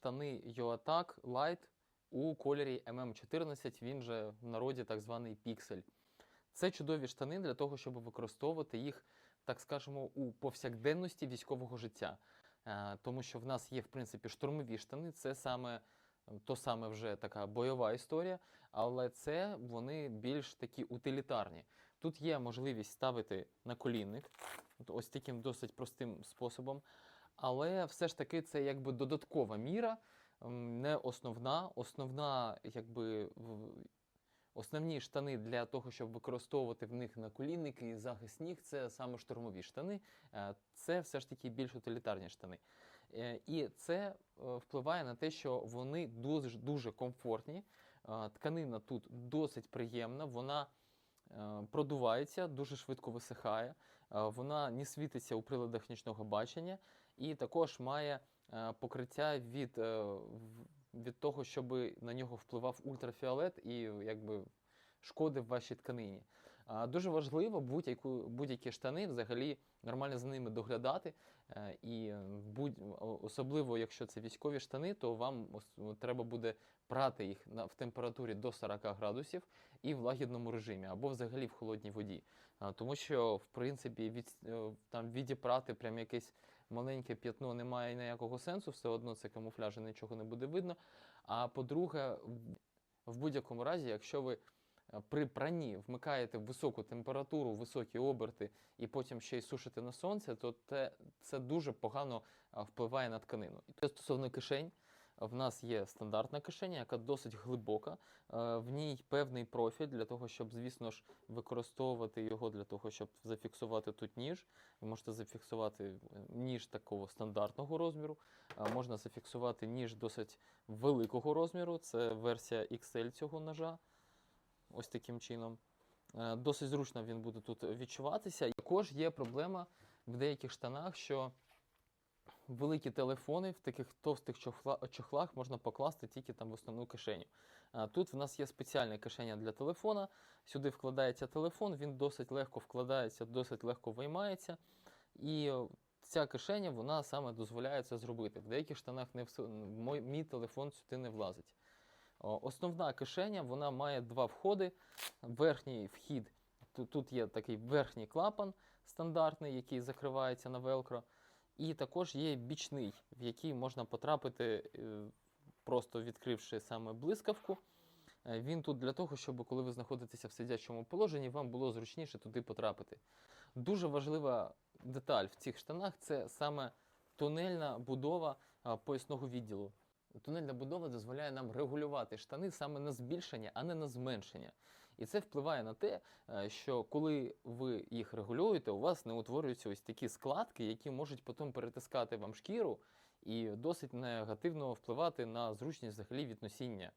штани Yoatak Light у кольорі MM14, він же в народі так званий піксель. Це чудові штани для того, щоб використовувати їх, так скажемо, у повсякденності військового життя. Е, Тому що в нас є, в принципі, штурмові штани, це саме то саме вже така бойова історія, але це вони більш такі утилітарні. Тут є можливість ставити на колінник, ось таким досить простим способом. Але все ж таки це якби додаткова міра, не основна. Основна, якби основні штани для того, щоб використовувати в них наколінники і захист ніг, це саме штурмові штани. Е, Це все ж таки більш утилітарні штани. Е, І це е, впливає на те, що вони дуже, дуже комфортні. Тканина тут досить приємна, вона продувається, дуже швидко висихає, е, вона не світиться у приладах нічного бачення і також має е, покриття від, е, від того, щоб на нього впливав ультрафіолет і якби шкодив вашій тканині. Дуже важливо будь-яку, будь-які штани взагалі нормально за ними доглядати. е, І будь, особливо, якщо це військові штани, то вам треба буде прати їх в температурі до 40 градусів і в лагідному режимі, або взагалі в холодній воді. Тому що, в принципі, від, е, там відіпрати прям якесь маленьке п'ятно немає ніякого сенсу, все одно це камуфляж нічого не буде видно. А по-друге, в- будь-якому разі, якщо ви при пранні вмикаєте високу температуру, високі оберти і потім ще й сушите на сонце, то те, це дуже погано впливає на тканину. І стосовно кишень. В нас є стандартна кишеня, яка досить глибока. Е, В ній певний профіль для того, щоб, звісно ж, використовувати його для того, щоб зафіксувати тут ніж. Ви можете зафіксувати е, ніж такого стандартного розміру. Можна зафіксувати ніж досить великого розміру. Це версія XL цього ножа. Ось таким чином. Е, Досить зручно він буде тут відчуватися. Також є проблема в деяких штанах, що великі телефони в таких товстих чохлах можна покласти тільки там в основну кишеню. Тут в нас є спеціальна кишеня для телефона. Сюди вкладається телефон, він досить легко вкладається, досить легко виймається. І е, ця кишеня вона саме дозволяє це зробити. В деяких штанах не все, мій телефон сюди не влазить. О, Основна кишеня вона має два входи. Верхній вхід тут, тут є такий верхній клапан стандартний, який закривається на велкро. І також є бічний, в який можна потрапити, е, просто відкривши саме блискавку. Е, Він тут для того, щоб коли ви знаходитеся в сидячому положенні, вам було зручніше туди потрапити. Дуже важлива деталь в цих штанах це саме тунельна будова поясного відділу. Тунельна будова дозволяє нам регулювати штани саме на збільшення, а не на зменшення. І це впливає на те, е, що коли ви їх регулюєте, у вас не утворюються ось такі складки, які можуть потім перетискати вам шкіру і досить негативно впливати на зручність взагалі від носіння.